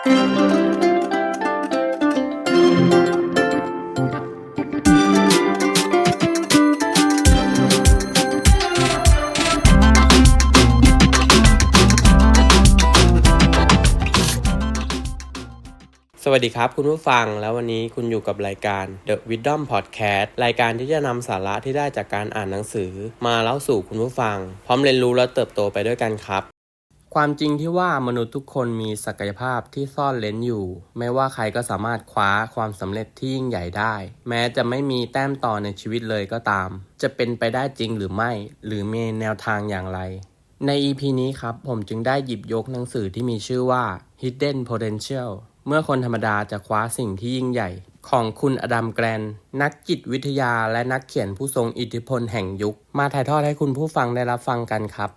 สวัสดีครับคุณผู้ฟังแล้ววันนี้คุณอยู่กับรายการ The Wisdom Podcast รายการที่จะนำสาระที่ได้จากการอ่านหนังสือ มาเล่าสู่คุณผู้ฟัง พร้อมเรียนรู้และเติบโตไปด้วยกันครับ ความจริงที่ว่ามนุษย์ทุกคนมีศักยภาพที่ซ่อนเร้นอยู่ ไม่ว่าใครก็สามารถคว้าความสำเร็จที่ยิ่งใหญ่ได้ แม้จะไม่มีแต้มต่อในชีวิตเลยก็ตาม จะเป็นไปได้จริงหรือไม่ หรือมีแนวทางอย่างไร ใน EP นี้ครับ ผมจึงได้หยิบยกหนังสือที่มีชื่อว่า Hidden Potential เมื่อคนธรรมดาจะคว้าสิ่งที่ยิ่งใหญ่ ของคุณอดัมแกรน นักจิตวิทยาและนักเขียนผู้ทรงอิทธิพลแห่งยุค มาถ่ายทอดให้คุณผู้ฟังได้รับฟังกันครับ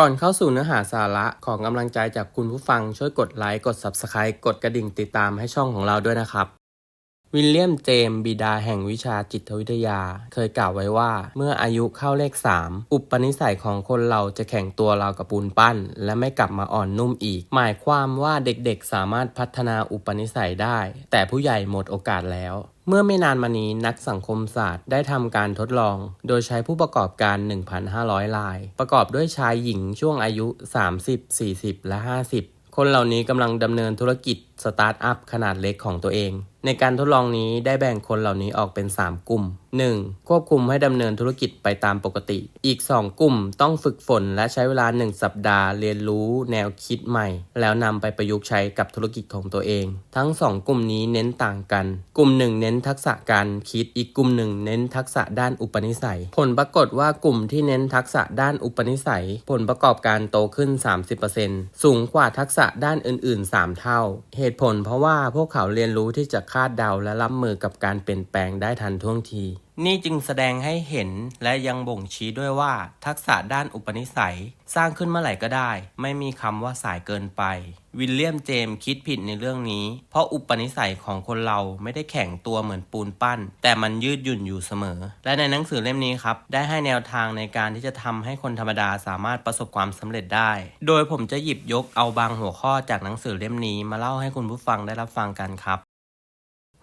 ก่อนเข้าสู่เนื้อหาสาระของกำลังใจจากคุณผู้ฟังช่วยกดไลค์กด Subscribe กดกระดิ่งติดตามให้ช่องของเราด้วยนะครับ วิลเลียมเจมส์บิดาแห่งวิชาจิตวิทยา เคยกล่าวไว้ว่า เมื่ออายุเข้าเลข 3 อุปนิสัยของคนเราจะแข็งตัวเราวกับปูนปั้น และไม่กลับมาอ่อนนุ่มอีก หมายความว่าเด็กๆสามารถพัฒนาอุปนิสัยได้ แต่ผู้ใหญ่หมดโอกาสแล้วเมื่อไม่นานมานี้นักสังคมศาสตร์ได้ทำการทดลอง โดยใช้ผู้ประกอบการ 1,500 ราย ประกอบด้วยชายหญิงช่วงอายุ 30 40 และ 50 คนเหล่านี้กำลังดำเนินธุรกิจ สตาร์ทอัพขนาดเล็กของตัวเอง ในการทดลองนี้ได้แบ่งคนเหล่านี้ออกเป็น 3 กลุ่ม 1. ควบคุมให้ดำเนินธุรกิจไปตามปกติ อีก 2 กลุ่มต้องฝึกฝนและใช้เวลา 1 สัปดาห์ เรียนรู้แนวคิดใหม่ แล้วนำไปประยุกต์ใช้กับธุรกิจของตัวเอง ทั้ง 2 กลุ่มนี้เน้นต่างกัน กลุ่มหนึ่งเน้นทักษะการคิด อีกกลุ่มหนึ่งเน้นทักษะด้านอุปนิสัย ผลปรากฏว่ากลุ่มที่เน้นทักษะด้านอุปนิสัย ผลประกอบการโตขึ้น 30%สูงกว่าทักษะด้านอื่น ๆ 3 เท่าเหตุผลเพราะว่าพวกเขาเรียนรู้ที่จะคาดเดาและรับมือกับการเปลี่ยนแปลงได้ทันท่วงที นี่จึงแสดงให้เห็นและยังบ่งชี้ด้วยว่า ทักษะด้านอุปนิสัย สร้างขึ้นเมื่อไหร่ก็ได้ ไม่มีคำว่าสายเกินไป วิลเลียมเจมส์คิดผิดในเรื่องนี้ เพราะอุปนิสัยของคนเราไม่ได้แข็งตัวเหมือนปูนปั้น แต่มันยืดหยุ่นอยู่เสมอ และในหนังสือเล่มนี้ครับ ได้ให้แนวทางในการที่จะทำให้คนธรรมดาสามารถประสบความสำเร็จได้ โดยผมจะหยิบยกเอาบางหัวข้อจากหนังสือเล่มนี้มาเล่าให้คุณผู้ฟังได้รับฟังกันครับ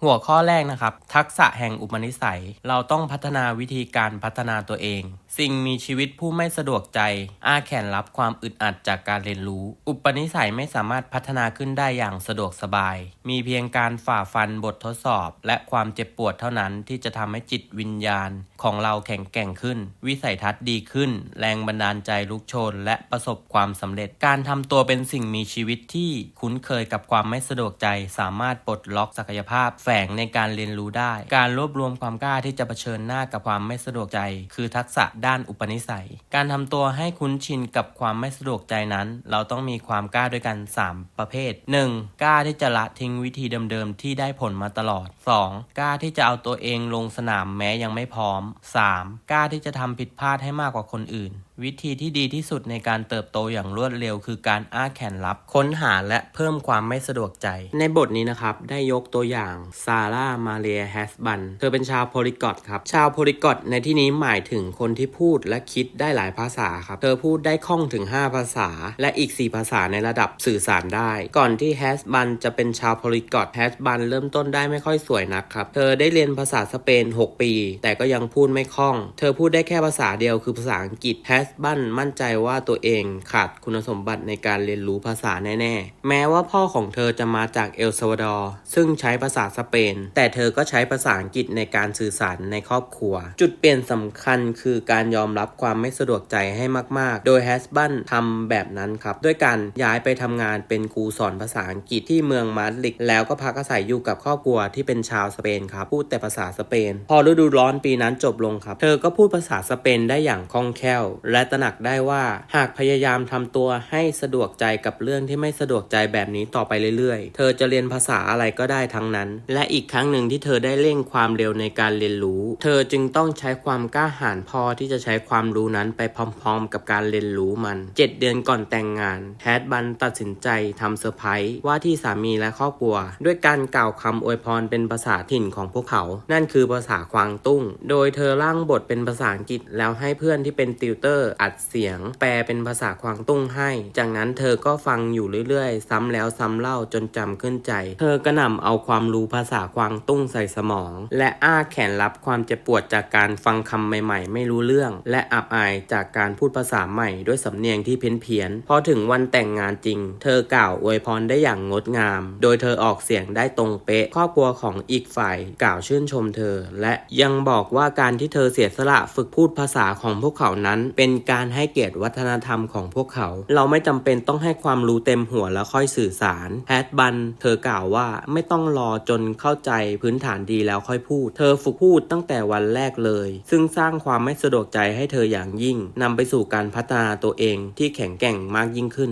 หัวข้อแรกนะครับ ทักษะแห่งอุปนิสัย เราต้องพัฒนาวิธีการพัฒนาตัวเอง สิ่งมีชีวิตผู้ไม่สะดวกใจ อาแขนรับความอึดอัดจากการเรียนรู้ อุปนิสัยไม่สามารถพัฒนาขึ้นได้อย่างสะดวกสบาย มีเพียงการฝ่าฟันบททดสอบ และความเจ็บปวดเท่านั้นที่จะทำให้จิตวิญญาณ ของเราแข็งแกร่งขึ้น วิสัยทัศน์ดีขึ้น แรงบันดาลใจลุกโชน และประสบความสำเร็จ การทำตัวเป็นสิ่งมีชีวิตที่คุ้นเคยกับความไม่สะดวกใจ สามารถปลดล็อกศักยภาพแฝงในการเรียนรู้ได้ การรวบรวมความกล้าที่จะเผชิญหน้ากับความไม่สะดวกใจ คือทักษะด้านอุปนิสัย การทำตัวให้คุ้นชินกับความไม่สะดวกใจนั้น เราต้องมีความกล้าด้วยกัน 3 ประเภท 1. กล้าที่จะละทิ้งวิธีเดิมๆที่ได้ผลมาตลอด 2. กล้าที่จะเอาตัวเองลงสนามแม้ยังไม่พร้อม 3. กล้าที่จะทำผิดพลาดให้มากกว่าคนอื่น วิธีที่ดีที่สุดในการเติบโตอย่างรวดเร็ว คือการอ้าแขนรับ ค้นหาและเพิ่มความไม่สะดวกใจ ในบทนี้นะครับ ได้ยกตัวอย่างซาร่ามาเรียแฮสบันเธอเป็นชาวโพลิกอตครับ ชาวโพลิกอตในที่นี้หมายถึงคนที่พูดและคิดได้หลายภาษาครับ เธอพูดได้คล่องถึง 5 ภาษา และอีก 4 ภาษาในระดับสื่อสารได้ ก่อนที่แฮสบันจะเป็นชาวโพลิกอตแฮสบันเริ่มต้นได้ไม่ค่อยสวยนักครับเธอได้เรียนภาษาสเปน 6 ปี แต่ก็ยังพูดไม่คล่อง เธอพูดได้แค่ภาษาเดียวคือภาษาอังกฤษแฮสสบันมั่นใจว่าตัวเองขาดคุณสมบัติในการเรียนรู้ภาษาแน่ ๆ แม้ว่าพ่อของเธอจะมาจากเอลซาวาดอร์ซึ่งใช้ภาษาสเปน แต่เธอก็ใช้ภาษาอังกฤษในการสื่อสารในครอบครัว จุดเปลี่ยนสำคัญคือการยอมรับความไม่สะดวกใจให้มาก ๆ โดยแฮสบันทำแบบนั้นครับด้วยการย้ายไปทำงานเป็นครูสอนภาษาอังกฤษที่เมืองมาดริดแล้วก็พักอาศัยอยู่กับครอบครัวที่เป็นชาวสเปนครับพูดแต่ภาษาสเปน พอฤดูร้อนปีนั้นจบลงครับ เธอก็พูดภาษาสเปนได้อย่างคล่องแคล่วและตระหนักได้ว่าหากพยายามทำตัวให้สะดวกใจกับเรื่องที่ไม่สะดวกใจแบบนี้ต่อไปเรื่อยๆ เธอจะเรียนภาษาอะไรก็ได้ทั้งนั้น และอีกครั้งหนึ่งที่เธอได้เร่งความเร็วในการเรียนรู้ เธอจึงต้องใช้ความกล้าหาญพอที่จะใช้ความรู้นั้นไปพร้อมๆ กับการเรียนรู้มัน 7 เดือนก่อนแต่งงานแฮดบันตัดสินใจทำเซอร์ไพรส์ว่าที่สามีและครอบครัว ด้วยการกล่าวคำอวยพรเป็นภาษาถิ่นของพวกเขา นั่นคือภาษาควางตุ้ง โดยเธอร่างบทเป็นภาษาอังกฤษแล้วให้เพื่อนที่เป็นติวเตอร์ร์อัดเสียง แปลเป็นภาษากวางตุ้งให้ จากนั้นเธอก็ฟังอยู่เรื่อยๆ ซ้ำแล้วซ้ำเล่าจนจำขึ้นใจ เธอกระหน่ำเอาความรู้ภาษากวางตุ้งใส่สมอง และอ้าแขนรับความเจ็บปวดจากการฟังคำใหม่ๆ ไม่รู้เรื่อง และอับอายจากการพูดภาษาใหม่ด้วยสำเนียงที่เพี้ยนเพียนๆพอถึงวันแต่งงานจริง เธอกล่าวอวยพรได้อย่างงดงาม โดยเธอออกเสียงได้ตรงเป๊ะ ครอบครัวของอีกฝ่ายกล่าวชื่นชมเธอ และยังบอกว่าการที่เธอเสียสละฝึกพูดภาษาของพวกเขานั้นเป็นการให้เกียรติวัฒนธรรมของพวกเขา เราไม่จำเป็นต้องให้ความรู้เต็มหัวแล้วค่อยสื่อสารแฮดบัน เธอกล่าวว่าไม่ต้องรอจนเข้าใจพื้นฐานดีแล้วค่อยพูด เธอฝึกพูดตั้งแต่วันแรกเลย ซึ่งสร้างความไม่สะดวกใจให้เธออย่างยิ่งนำไปสู่การพัฒนาตัวเองที่แข็งแกร่งมากยิ่งขึ้น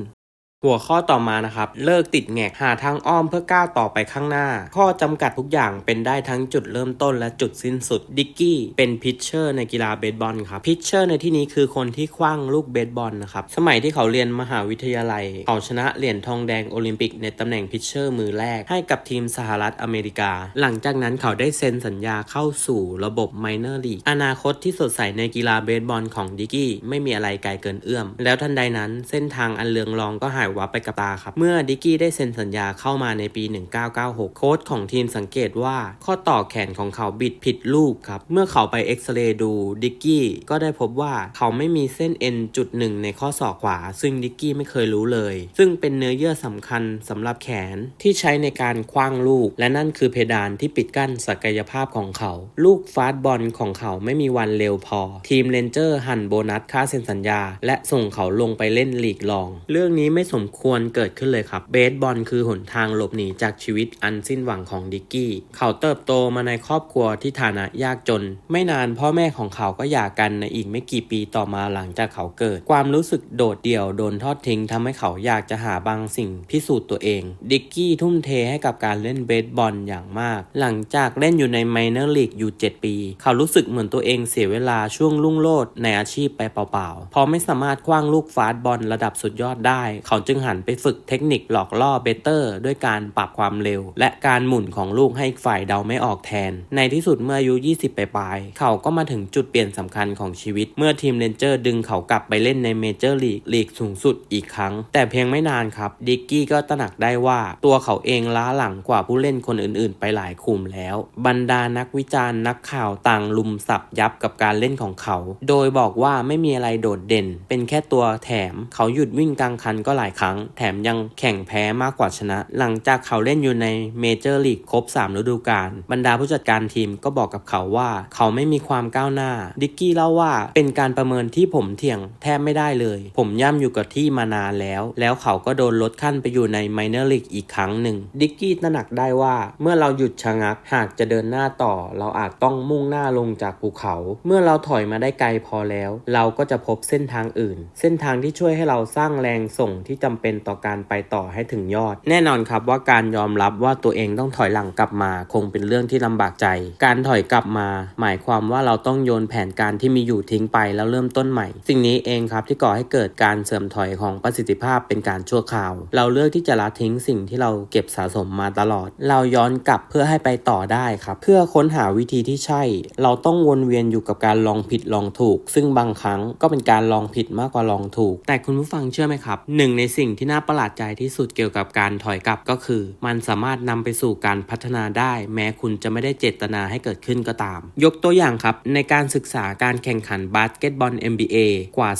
หัวข้อต่อมานะครับ เลิกติดแงกหาทางอ้อมเพื่อก้าวต่อไปข้างหน้า ข้อจำกัดทุกอย่างเป็นได้ทั้งจุดเริ่มต้นและจุดสิ้นสุด ดิกกี้เป็นพิชเชอร์ในกีฬาเบสบอลครับ พิชเชอร์ในที่นี้คือคนที่คว้างลูกเบสบอลนะครับ สมัยที่เขาเรียนมหาวิทยาลัย เขาชนะเหรียญทองแดงโอลิมปิกในตำแหน่งพิชเชอร์มือแรกให้กับทีมสหรัฐอเมริกา หลังจากนั้นเขาได้เซ็นสัญญาเข้าสู่ระบบไมเนอร์ลีกอนาคตที่สดใสในกีฬาเบสบอลของดิกกี้ไม่มีอะไรไกลเกินเอื้อม แล้วทันใดนั้นเส้นทางอันเลืองรองก็หายวับไปกับตาครับ เมื่อดิกกี้ได้เซ็นสัญญาเข้ามาในปี 1996 โค้ชของทีมสังเกตว่าข้อต่อแขนของเขาบิดผิดรูปครับ เมื่อเขาไปเอ็กซเรย์ดูดิกกี้ก็ได้พบว่าเขาไม่มีเส้นเอ็นจุดหนึ่งในข้อศอกขวา ซึ่งดิกกี้ไม่เคยรู้เลย ซึ่งเป็นเนื้อเยื่อสำคัญสำหรับแขนที่ใช้ในการคว้างลูก และนั่นคือเพดานที่ปิดกั้นศักยภาพของเขา ลูกฟาสบอลของเขาไม่มีวันเร็วพอ ทีมเรนเจอร์หั่นโบนัสค่าเซ็นสัญญา และส่งเขาลงไปเล่นลีกรอง เรื่องนี้ไม่สมควรเกิดขึ้นเลยครับ เบสบอลคือหนทางหลบหนีจากชีวิตอันสิ้นหวังของดิกกี้ เขาเติบโตมาในครอบครัวที่ฐานะยากจน ไม่นานพ่อแม่ของเขาก็หย่ากันในอีกไม่กี่ปีต่อมาหลังจากเขาเกิด ความรู้สึกโดดเดี่ยวโดนทอดทิ้งทำให้เขาอยากจะหาบางสิ่งพิสูจน์ตัวเอง ดิกกี้ทุ่มเทให้กับการเล่นเบสบอลอย่างมาก หลังจากเล่นอยู่ในไมเนอร์ลีกอยู่ 7 ปี เขารู้สึกเหมือนตัวเองเสียเวลาช่วงรุ่งโรจน์ในอาชีพไปเปล่าๆพราะไม่สามารถคว้างลูกฟาสบอลระดับสุดยอดได้ เขาจึงึงหันไปฝึกเทคนิคหลอกล่อเบเตอร์ด้วยการปรับความเร็ว และการหมุนของลูกให้ฝ่ายเดาไม่ออกแทน ในที่สุดเมื่ออายุ 20 ไปปลายๆเขาก็มาถึงจุดเปลี่ยนสำคัญของชีวิต เมื่อทีมเรนเจอร์ดึงเขากลับไปเล่นในเมเจอร์ลีกลีกสูงสุดอีกครั้ง แต่เพียงไม่นานครับดิกกี้ก็ตระหนักได้ว่าตัวเขาเองล้าหลังกว่าผู้เล่นคนอื่นๆ ไปหลายคุมแล้ว บรรดานักวิจารณ์นักข่าวต่างลุมสับยับกับการเล่นของเขา โดยบอกว่าไม่มีอะไรโดดเด่น เป็นแค่ตัวแถม เขาหยุดวิ่งกลางคันก็หลายครั้ง แถมยังแข่งแพ้มากกว่าชนะ หลังจากเขาเล่นอยู่ในเมเจอร์ลีกครบ 3 ฤดูกาลบรรดาผู้จัดการทีมก็บอกกับเขาว่า เขาไม่มีความก้าวหน้า ดิกกี้เล่าว่าเป็นการประเมินที่ผมเถียงแทบไม่ได้เลย ผมย่ำอยู่กับที่มานานแล้ว แล้วเขาก็โดนลดขั้นไปอยู่ในไมเนอร์ลีกอีกครั้งหนึ่งดิกกี้ตระหนักได้ว่าเมื่อเราหยุดชะงักหากจะเดินหน้าต่อ เราอาจต้องมุ่งหน้าลงจากภูเขา เมื่อเราถอยมาได้ไกลพอแล้ว เราก็จะพบเส้นทางอื่น เส้นทางที่ช่วยให้เราสร้างแรงส่งที่จำเป็นต่อการไปต่อให้ถึงยอด แน่นอนครับว่าการยอมรับว่าตัวเองต้องถอยหลังกลับมา คงเป็นเรื่องที่ลำบากใจ การถอยกลับมา หมายความว่าเราต้องโยนแผนการที่มีอยู่ทิ้งไปแล้วเริ่มต้นใหม่ สิ่งนี้เองครับที่ก่อให้เกิดการเสื่อมถอยของประสิทธิภาพเป็นการชั่วคราว เราเลือกที่จะละทิ้งสิ่งที่เราเก็บสะสมมาตลอด เราย้อนกลับเพื่อให้ไปต่อได้ครับ เพื่อค้นหาวิธีที่ใช่ เราต้องวนเวียนอยู่กับการลองผิดลองถูก ซึ่งบางครั้งก็เป็นการลองผิดมากกว่าลองถูก แต่คุณผู้ฟังเชื่อไหมครับหนึ่งในสิ่งที่น่าประหลาดใจที่สุดเกี่ยวกับการถอยกลับก็คือ มันสามารถนำไปสู่การพัฒนาได้ แม้คุณจะไม่ได้เจตนาให้เกิดขึ้นก็ตาม ยกตัวอย่างครับ ในการศึกษาการแข่งขันบาสเกตบอล NBA กว่า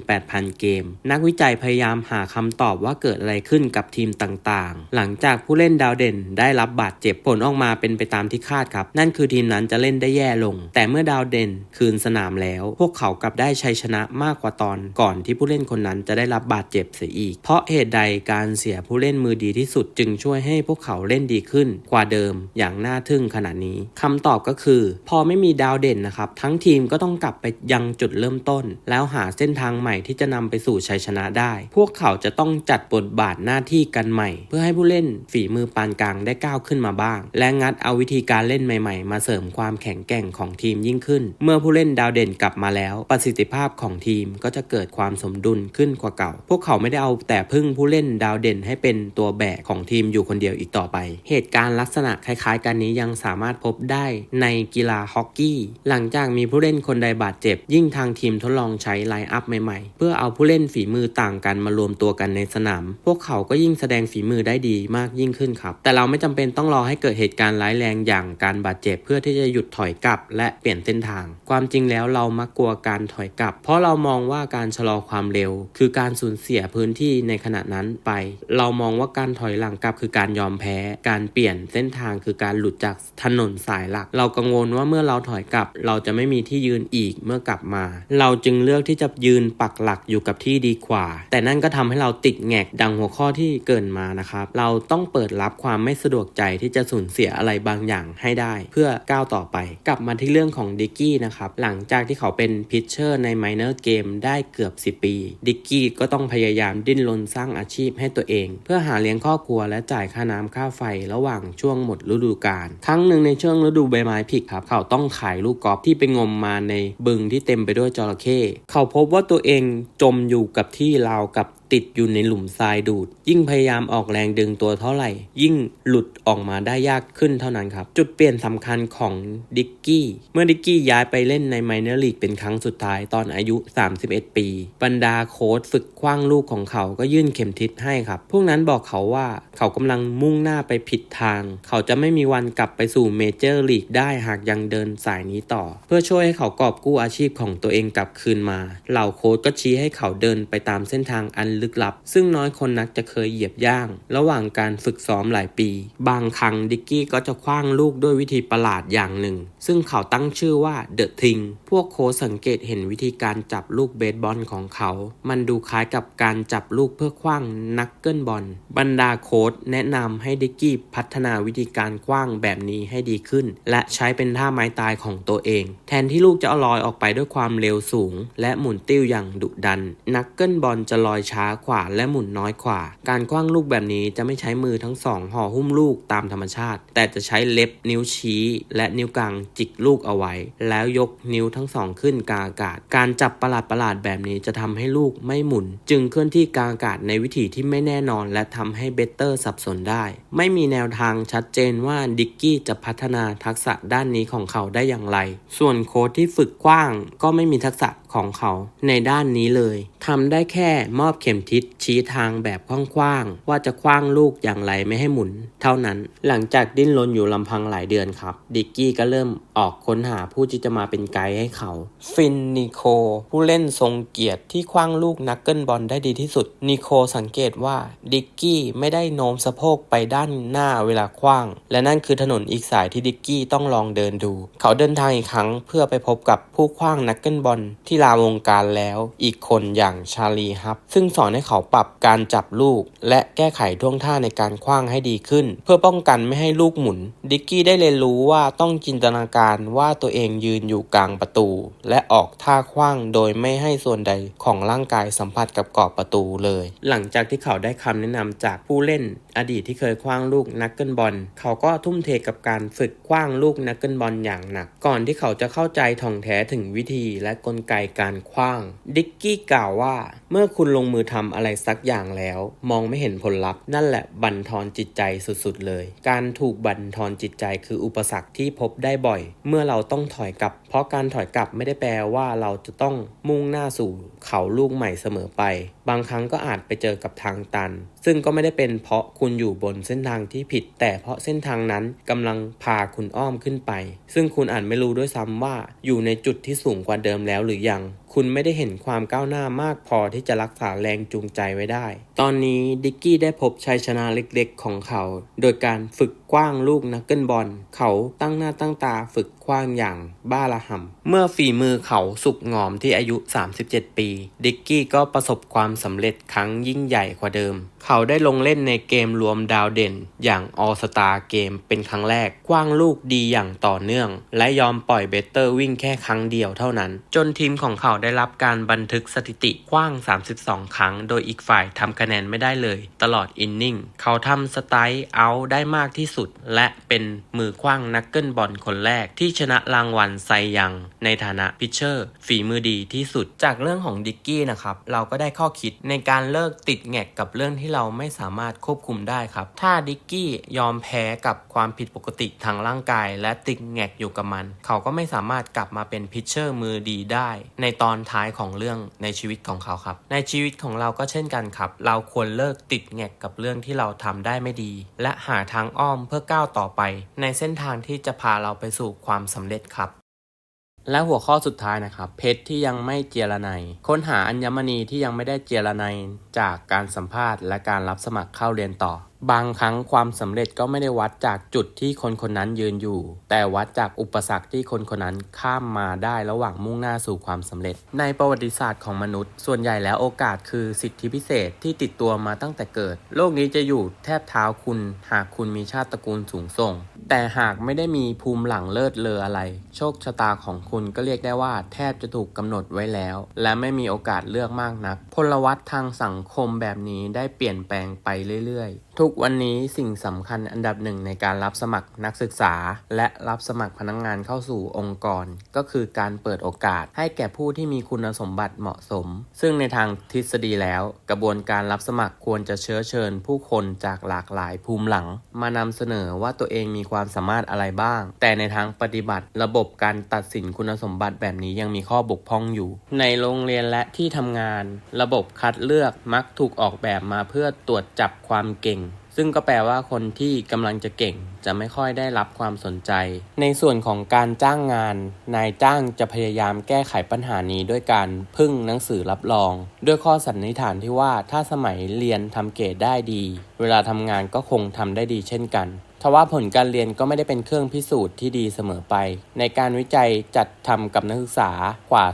28,000 เกม นักวิจัยพยายามหาคำตอบว่าเกิดอะไรขึ้นกับทีมต่างๆ หลังจากผู้เล่นดาวเด่น ได้รับบาดเจ็บผลออกมาเป็นไปตามที่คาดครับ นั่นคือทีมนั้นจะเล่นได้แย่ลง แต่เมื่อดาวเด่นคืนสนามแล้ว พวกเขากลับได้ชัยชนะมากกว่าตอนก่อนที่ผู้เล่นคนนั้นจะได้รับบาดเจ็บเสียอีกเพราะเหตุใดการเสียผู้เล่นมือดีที่สุดจึงช่วยให้พวกเขาเล่นดีขึ้นกว่าเดิมอย่างน่าทึ่งขนาดนี้คำตอบก็คือ พอไม่มีดาวเด่นนะครับ ทั้งทีมก็ต้องกลับไปยังจุดเริ่มต้น แล้วหาเส้นทางใหม่ที่จะนำไปสู่ชัยชนะได้ พวกเขาจะต้องจัดบทบาทหน้าที่กันใหม่ เพื่อให้ผู้เล่นฝีมือปานกลางได้ก้าวขึ้นมาบ้าง และงัดเอาวิธีการเล่นใหม่ๆ มาเสริมความแข็งแกร่งของทีมยิ่งขึ้น เมื่อผู้เล่นดาวเด่นกลับมาแล้ว ประสิทธิภาพของทีมก็จะเกิดความสมดุลขึ้นกว่าเก่า พวกเขาไม่ได้เอาแต่พึ่งผู้เล่นดาวเด่นให้เป็นตัวแบกของทีมอยู่คนเดียวอีกต่อไป เหตุการณ์ลักษณะคล้ายๆ กันนี้ยังสามารถพบได้ในกีฬาฮอกกี้ หลังจากมีผู้เล่นคนใดบาดเจ็บ ยิ่งทางทีมทดลองใช้ไลน์อัพใหม่ๆ เพื่อเอาผู้เล่นฝีมือต่างกันมารวมตัวกันในสนาม พวกเขาก็ยิ่งแสดงฝีมือได้ดีมากยิ่งขึ้นครับ แต่เราไม่จำเป็นต้องรอให้เกิดเหตุการณ์ร้ายแรงอย่างการบาดเจ็บ เพื่อที่จะหยุดถอยกลับ และเปลี่ยนเส้นทาง ความจริงแล้วเรามักกลัวการถอยกลับ เพราะเรามองว่าการชะลอความเร็ว คือการสูญเสียพื้นที่ในขณะนั้นไป เรามองว่าการถอยหลังกลับคือการยอมแพ้ การเปลี่ยนเส้นทางคือการหลุดจากถนนสายหลัก เรากังวลว่าเมื่อเราถอยกลับ เราจะไม่มีที่ยืนอีกเมื่อกลับมา เราจึงเลือกที่จะยืนปักหลักอยู่กับที่ดีกว่า แต่นั่นก็ทำให้เราติดแงกดังหัวข้อที่เกินมานะครับ เราต้องเปิดรับความไม่สะดวกใจที่จะสูญเสียอะไรบางอย่างให้ได้ เพื่อก้าวต่อไป กลับมาที่เรื่องของดิกกี้นะครับหลังจากที่เขาเป็นพิชเชอร์ในไมเนอร์เกมได้เกือบ 10 ปี ดิกกี้ก็ต้องพยายามดิ้นรนสร้างอาชีพให้ตัวเอง เพื่อหาเลี้ยงครอบครัวและจ่ายค่าน้ำค่าไฟระหว่างช่วงหมดฤดูกาลครั้งหนึ่งในช่วงฤดูใบไม้ผลิครับ เขาต้องขายลูกกอล์ฟที่ไปงมมาในบึงที่เต็มไปด้วยจระเข้เขาพบว่าตัวเองจมอยู่กับที่ราวกับติดอยู่ในหลุมทรายดูด ยิ่งพยายามออกแรงดึงตัวเท่าไหร่ ยิ่งหลุดออกมาได้ยากขึ้นเท่านั้นครับ จุดเปลี่ยนสำคัญของดิกกี้เมื่อดิกกี้ย้ายไปเล่นในไมเนอร์ลีกเป็นครั้งสุดท้ายตอนอายุ 31 ปี บรรดาโค้ชฝึกคว้างลูกของเขาก็ยื่นเข็มทิศให้ครับ พวกนั้นบอกเขาว่าเขากำลังมุ่งหน้าไปผิดทาง เขาจะไม่มีวันกลับไปสู่เมเจอร์ลีกได้หากยังเดินสายนี้ต่อ เพื่อช่วยให้เขากอบกู้อาชีพของตัวเองกลับคืนมา เหล่าโค้ชก็ชี้ให้เขาเดินไปตามเส้นทางอันลึกลับ ซึ่งน้อยคนนักจะเคยเหยียบย่าง ระหว่างการฝึกซ้อมหลายปี บางครั้งดิกกี้ก็จะคว้างลูกด้วยวิธีประหลาดอย่างหนึ่ง ซึ่งเขาตั้งชื่อว่าเดอะทิงพวกโค้สังเกตเห็นวิธีการจับลูกเบสบอลของเขา มันดูคล้ายกับการจับลูกเพื่อคว้างนักเกิลบอลบรรดาโค้ชแนะนำให้ดิกกี้พัฒนาวิธีการคว้างแบบนี้ให้ดีขึ้น และใช้เป็นท่าไม้ตายของตัวเอง แทนที่ลูกจะลอยออกไปด้วยความเร็วสูง และหมุนติ้วอย่างดุดัน นักเกิลบอลจะลอยช้ากว่าและหมุนน้อยกว่า การคว้างลูกแบบนี้จะไม่ใช้มือทั้งสองห่อหุ้มลูกตามธรรมชาติ แต่จะใช้เล็บนิ้วชี้ และนิ้วกลางจิกลูกเอาไว้ แล้วยกนิ้วทั้งสองขึ้นกลางอากาศ การจับประหลาดประหลาดๆแบบนี้จะทำให้ลูกไม่หมุน จึงเคลื่อนที่กลางอากาศในวิธีที่ไม่แน่นอน และทำให้เบเตอร์สับสนได้ ไม่มีแนวทางชัดเจนว่าดิกกี้จะพัฒนาทักษะด้านนี้ของเขาได้อย่างไร ส่วนโค้ชที่ฝึกกว้างก็ไม่มีทักษะของเขาในด้านนี้เลย ทำได้แค่มอบเข็มทิศชี้ทางแบบกว้างๆว่าจะคว้างลูกอย่างไรไม่ให้หมุน เท่านั้นหลังจากดิ้นรนอยู่ลำพังหลายเดือนครับ ดิกกี้ก็เริ่มออกค้นหาผู้ที่จะมาเป็นไกด์ให้เขา ฟินนิโค ผู้เล่นทรงเกียรติที่คว้างลูกนักเกิลบอลได้ดีที่สุด นิโคสังเกตว่าดิกกี้ไม่ได้โน้มสะโพกไปด้านหน้าเวลาคว้าง และนั่นคือถนนอีกสายที่ดิกกี้ต้องลองเดินดู เขาเดินทางอีกครั้งเพื่อไปพบกับผู้คว้างนักเกิลบอลที่ลาวงการแล้ว อีกคนอย่างชาลีฮับ ซึ่งสอนให้เขาปรับการจับลูก และแก้ไขท่วงท่าในการคว้างให้ดีขึ้น เพื่อป้องกันไม่ให้ลูกหมุน ดิกกี้ได้เรียนรู้ว่าต้องจินตนาการว่าตัวเองยืนอยู่กลางประตู และออกท่าคว้างโดยไม่ให้ส่วนใดของร่างกายสัมผัสกับกรอบประตูเลย หลังจากที่เขาได้คำแนะนำจากผู้เล่น อดีตที่เคยคว้างลูกนักเกิลบอลเขาก็ทุ่มเทกับการฝึกคว้างลูกนักเกิลบอลอย่างหนัก ก่อนที่เขาจะเข้าใจท่องแท้ถึงวิธีและกลไกการคว้าง ดิกกี้กล่าวว่า why. เมื่อคุณลงมือทำอะไรสักอย่างแล้ว มองไม่เห็นผลลัพธ์นั่นแหละบั่นทอนจิตใจสุดๆ เลย การถูกบั่นทอนจิตใจคืออุปสรรคที่พบได้บ่อย เมื่อเราต้องถอยกลับ เพราะการถอยกลับไม่ได้แปลว่าเราจะต้องมุ่งหน้าสู่เขาลูกใหม่เสมอไป บางครั้งก็อาจไปเจอกับทางตัน ซึ่งก็ไม่ได้เป็นเพราะคุณอยู่บนเส้นทางที่ผิด แต่เพราะเส้นทางนั้นกำลังพาคุณอ้อมขึ้นไป ซึ่งคุณอาจไม่รู้ด้วยซ้ำว่าอยู่ในจุดที่สูงกว่าเดิมแล้วหรือยัง คุณไม่ได้เห็นความก้าวหน้ามากพอที่จะรักษาแรงจูงใจไว้ได้ ตอนนี้ดิกกี้ได้พบชัยชนะเล็กๆ ของเขา โดยการฝึกกว้างลูกนักเกิลบอล เขาตั้งหน้าตั้งตาฝึกคว้างอย่างบ้าระห่ำเมื่อฝีมือเขาสุกงอมที่อายุ 37 ปี ดิกกี้ก็ประสบความสำเร็จครั้งยิ่งใหญ่กว่าเดิม เขาได้ลงเล่นในเกมรวมดาวเด่น อย่าง All Star เกมเป็นครั้งแรกกว้างลูกดีอย่างต่อเนื่อง และยอมปล่อยเบเตอร์วิ่งแค่ครั้งเดียวเท่านั้น จนทีมของเขาได้รับการบันทึกสถิติกว้าง 32 ครั้ง โดยอีกฝ่ายทำคะแนนไม่ได้เลย ตลอดอินนิ่ง เขาทำสไตล์เอาได้มากที่สุด และเป็นมือคว้างนักเกิลบอลคนแรกที่ชนะรางวัลไซยัง ในฐานะพิชเชอร์ ฝีมือดีที่สุด จากเรื่องของดิกกี้นะครับ เราก็ได้ข้อคิดในการเลิกติดแงกกับเรื่องที่เราไม่สามารถควบคุมได้ครับ ถ้าดิกกี้ยอมแพ้กับความผิดปกติทางร่างกาย และติดแงกอยู่กับมัน เขาก็ไม่สามารถกลับมาเป็นพิชเชอร์มือดีได้ ในตอนท้ายของเรื่องในชีวิตของเขาครับ ในชีวิตของเราก็เช่นกันครับ เราควรเลิกติดแงกกับเรื่องที่เราทำได้ไม่ดี และหาทางอ้อมเพื่อก้าวต่อไป ในเส้นทางที่จะพาเราไปสู่ความสำเร็จครับ และหัวข้อสุดท้ายนะครับ เพชรที่ยังไม่เจรไนยค้นหาอัญมณีที่ยังไม่ได้เจรไนยจากการสัมภาษณ์ และการรับสมัครเข้าเรียนต่อ บางครั้งความสำเร็จก็ไม่ได้วัดจากจุดที่คนคนนั้นยืนอยู่ แต่วัดจากอุปสรรคที่คนคนนั้นข้ามมาได้ระหว่างมุ่งหน้าสู่ความสำเร็จ ในประวัติศาสตร์ของมนุษย์ ส่วนใหญ่แล้วโอกาสคือสิทธิพิเศษที่ติดตัวมาตั้งแต่เกิด โลกนี้จะอยู่แทบเท้าคุณ หากคุณมีชาติตระกูลสูงส่ง แต่หากไม่ได้มีภูมิหลังเลิศเลออะไร โชคชะตาของคุณก็เรียกได้ว่าแทบจะถูกกำหนดไว้แล้ว และไม่มีโอกาสเลือกมากนัก พลวัตทางสังคมแบบนี้ได้เปลี่ยนแปลงไปเรื่อยๆ ทุกวันนี้สิ่งสำคัญอันดับหนึ่งในการรับสมัครนักศึกษา และรับสมัครพนักงงานเข้าสู่องค์กร ก็คือการเปิดโอกาสให้แก่ผู้ที่มีคุณสมบัติเหมาะสม ซึ่งในทางทฤษฎีแล้ว กระบวนการรับสมัครควรจะเชื้อเชิญ ผู้คนจากหลากหลายภูมิหลัง มานำเสนอว่าตัวเองมีความสามารถอะไรบ้าง แต่ในทางปฏิบัติ ระบบการตัดสินคุณสมบัติแบบนี้ยังมีข้อบกพร่องอยู่ ในโรงเรียนและที่ทำงาน ระบบคัดเลือกมักถูกออกแบบมาเพื่อตรวจจับความเก่ง ซึ่งก็แปลว่าคนที่กำลังจะเก่งจะไม่ค่อยได้รับความสนใจ ในส่วนของการจ้างงาน นายจ้างจะพยายามแก้ไขปัญหานี้ด้วยการพึ่งหนังสือรับรอง ด้วยข้อสันนิษฐานที่ว่าถ้าสมัยเรียนทำเกรดได้ดี เวลาทำงานก็คงทำได้ดีเช่นกัน ทว่าผลการเรียนก็ไม่ได้เป็นเครื่องพิสูจน์ที่ดีเสมอไป ในการวิจัยจัดทำกับนักศึกษากว่า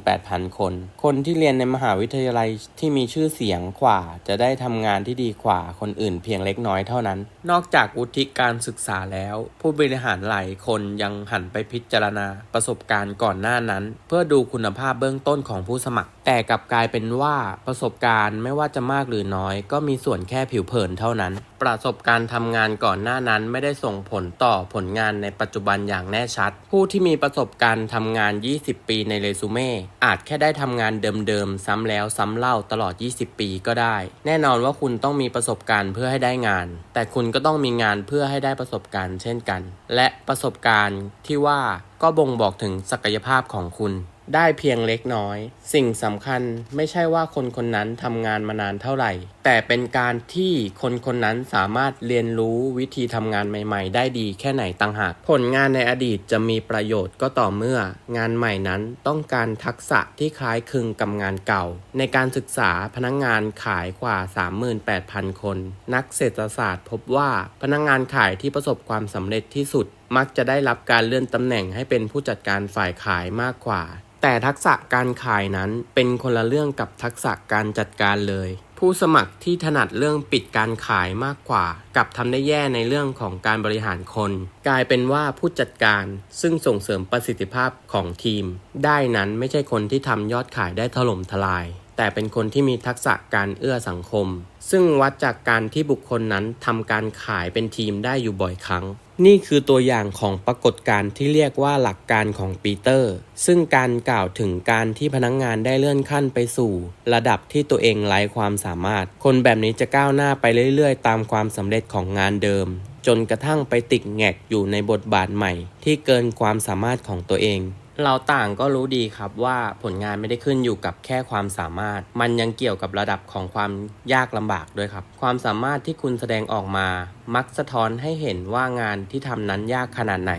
28,000 คน คนที่เรียนในมหาวิทยาลัยที่มีชื่อเสียงกว่า จะได้ทำงานที่ดีกว่าคนอื่นเพียงเล็กน้อยเท่านั้น นอกจากวุฒิการศึกษาแล้ว ผู้บริหารหลายคนยังหันไปพิจารณาประสบการณ์ก่อนหน้านั้น เพื่อดูคุณภาพเบื้องต้นของผู้สมัคร แต่กลับกลายเป็นว่าประสบการณ์ไม่ว่าจะมากหรือน้อย ก็มีส่วนแค่ผิวเผินเท่านั้น ประสบการณ์ทำงานก่อนหน้านั้นไม่ได้ส่งผลต่อผลงานในปัจจุบันอย่างแน่ชัด ผู้ที่มีประสบการณ์ทำงาน 20 ปีในเรซูเม่อาจแค่ได้ทำงานเดิมๆ ซ้ำแล้วซ้ำเล่าตลอด 20 ปีก็ได้ แน่นอนว่าคุณต้องมีประสบการณ์เพื่อให้ได้งาน แต่คุณก็ต้องมีงานเพื่อให้ได้ประสบการณ์เช่นกัน และประสบการณ์ที่ว่าก็บ่งบอกถึงศักยภาพของคุณ ได้เพียงเล็กน้อย สิ่งสำคัญไม่ใช่ว่าคนคนนั้นทำงานมานานเท่าไหร่ แต่เป็นการที่คนคนนั้นสามารถเรียนรู้วิธีทำงานใหม่ ๆ ได้ดีแค่ไหนต่างหาก ผลงานในอดีตจะมีประโยชน์ก็ต่อเมื่อ งานใหม่นั้นต้องการทักษะที่คล้ายคลึงกับงานเก่า ในการศึกษาพนักงงานขายกว่า 38,000 คน นักเศรษฐศาสตร์ พบว่าพนักงงานขายที่ประสบความสำเร็จที่สุด มักจะได้รับการเลื่อนตำแหน่งให้เป็นผู้จัดการฝ่ายขายมากกว่า แต่ทักษะการขายนั้นเป็นคนละเรื่องกับทักษะการจัดการเลย ผู้สมัครที่ถนัดเรื่องปิดการขายมากกว่า กับทำได้แย่ในเรื่องของการบริหารคน กลายเป็นว่าผู้จัดการซึ่งส่งเสริมประสิทธิภาพของทีม ได้นั้นไม่ใช่คนที่ทำยอดขายได้ถล่มทลาย แต่เป็นคนที่มีทักษะการเอื้อสังคม ซึ่งวัดจากการที่บุคคลนั้นทำการขายเป็นทีมได้อยู่บ่อยครั้ง นี่คือตัวอย่างของปรากฏการณ์ที่เรียกว่าหลักการของปีเตอร์ ซึ่งการกล่าวถึงการที่พนักงงานได้เลื่อนขั้นไปสู่ ระดับที่ตัวเองไร้ความสามารถ คนแบบนี้จะก้าวหน้าไปเรื่อยๆ ตามความสำเร็จของงานเดิม จนกระทั่งไปติดแงกอยู่ในบทบาทใหม่ ที่เกินความสามารถของตัวเอง เราต่างก็รู้ดีครับว่าผลงานไม่ได้ขึ้นอยู่กับแค่ความสามารถ มันยังเกี่ยวกับระดับของความยากลำบากด้วยครับ ความสามารถที่คุณแสดงออกมา มักสะท้อนให้เห็นว่างานที่ทำนั้นยากขนาดไหน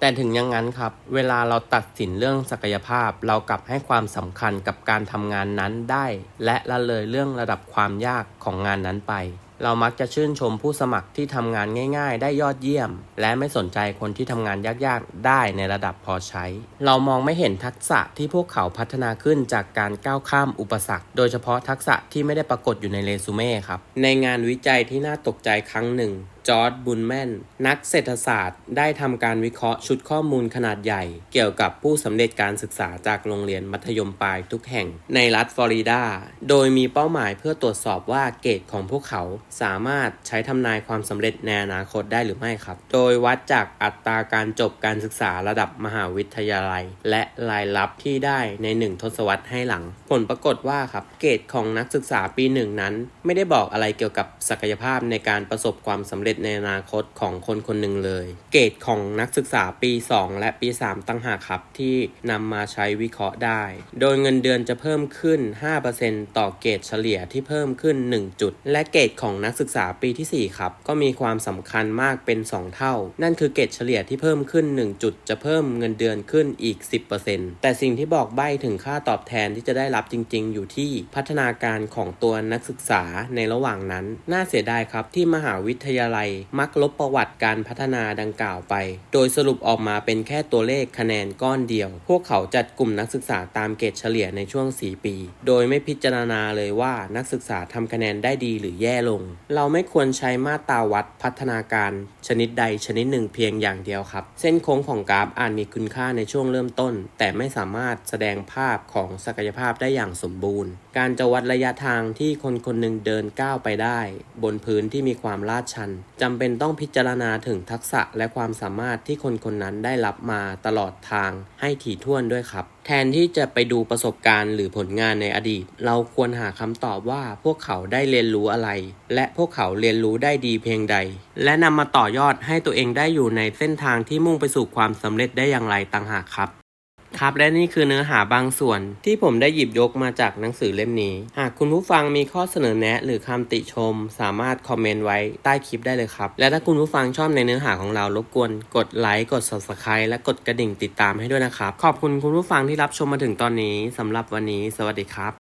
แต่ถึงอย่างนั้นครับ เวลาเราตัดสินเรื่องศักยภาพ เรากลับให้ความสำคัญกับการทำงานนั้นได้ และละเลยเรื่องระดับความยากของงานนั้นไป เรามักจะชื่นชมผู้สมัครที่ทำงานง่าย ๆ ได้ยอดเยี่ยม และไม่สนใจคนที่ทำงานยากๆ ได้ในระดับพอใช้ เรามองไม่เห็นทักษะที่พวกเขาพัฒนาขึ้นจากการก้าวข้ามอุปสรรค โดยเฉพาะทักษะที่ไม่ได้ปรากฏอยู่ในเรซูเม่ครับ ในงานวิจัยที่น่าตกใจครั้งหนึ่ง จอร์ดบุนแมนนักเศรษฐศาสตร์ ได้ทำการวิเคราะห์ชุดข้อมูลขนาดใหญ่ เกี่ยวกับผู้สำเร็จการศึกษาจากโรงเรียนมัธยมปลายทุกแห่งในรัฐฟลอริดา โดยมีเป้าหมายเพื่อตรวจสอบว่าเกรดของพวกเขาสามารถใช้ทำนายความสำเร็จในอนาคตได้หรือไม่ครับ โดยวัดจากอัตราการจบการศึกษาระดับมหาวิทยาลัย และรายรับที่ได้ในหนึ่งทศวรรษให้หลัง ผลปรากฏว่าครับเกรดของนักศึกษาปีหนึ่งนั้น ไม่ได้บอกอะไรเกี่ยวกับศักยภาพในการประสบความสำเร็จจในอนาคตของคนคนหนึ่งเลย เกรดของนักศึกษาปี 2 และปี 3 ตั้งหากครับที่นำมาใช้วิเคราะห์ได้ โดยเงินเดือนจะเพิ่มขึ้น 5%ต่อเกรดเฉลี่ยที่เพิ่มขึ้น 1 จุด และเกรดของนักศึกษาปีที่ 4 ครับ ก็มีความสำคัญมากเป็น 2 เท่า นั่นคือเกรดเฉลี่ยที่เพิ่มขึ้น 1 จุด จะเพิ่มเงินเดือนขึ้นอีก 10%แต่สิ่งที่บอกใบ้ถึงค่าตอบแทนที่จะได้รับจริง ๆ อยู่ที่พัฒนาการของตัวนักศึกษาในระหว่างนั้น น่าเสียดายครับที่มหาวิทยาลัยมักลบประวัติการพัฒนาดังกล่าวไป โดยสรุปออกมาเป็นแค่ตัวเลขคะแนนก้อนเดียว พวกเขาจัดกลุ่มนักศึกษาตามเกรดเฉลี่ยในช่วง 4 ปี โดยไม่พิจารณาเลยว่านักศึกษาทำคะแนนได้ดีหรือแย่ลง เราไม่ควรใช้มาตราวัดพัฒนาการ ชนิดใดชนิดหนึ่งเพียงอย่างเดียวครับ เส้นโค้งของกราฟอาจมีคุณค่าในช่วงเริ่มต้น แต่ไม่สามารถแสดงภาพของศักยภาพได้อย่างสมบูรณ์ การจะวัดระยะทางที่คนคนหนึ่งเดินก้าวไปได้ บนพื้นที่มีความลาดชันจำเป็นต้องพิจารณาถึงทักษะและความสามารถที่คนคนนั้นได้รับมาตลอดทางให้ถี่ถ้วนด้วยครับ แทนที่จะไปดูประสบการณ์หรือผลงานในอดีต เราควรหาคำตอบว่าพวกเขาได้เรียนรู้อะไร และพวกเขาเรียนรู้ได้ดีเพียงใด และนำมาต่อยอดให้ตัวเองได้อยู่ในเส้นทางที่มุ่งไปสู่ความสำเร็จได้อย่างไรต่างหากครับ ครับและนี่คือเนื้อหาบางส่วนที่ผมได้หยิบยกมาจากหนังสือเล่มนี้ หากคุณผู้ฟังมีข้อเสนอแนะ หรือคำติชม สามารถคอมเมนต์ไว้ใต้คลิปได้เลยครับ และถ้าคุณผู้ฟังชอบในเนื้อหาของเรารบกวน กดไลค์กด subscribe และกดกระดิ่งติดตามให้ด้วยนะครับ ขอบคุณคุณผู้ฟังที่รับชมมาถึงตอนนี้สำหรับวันนี้ สวัสดีครับ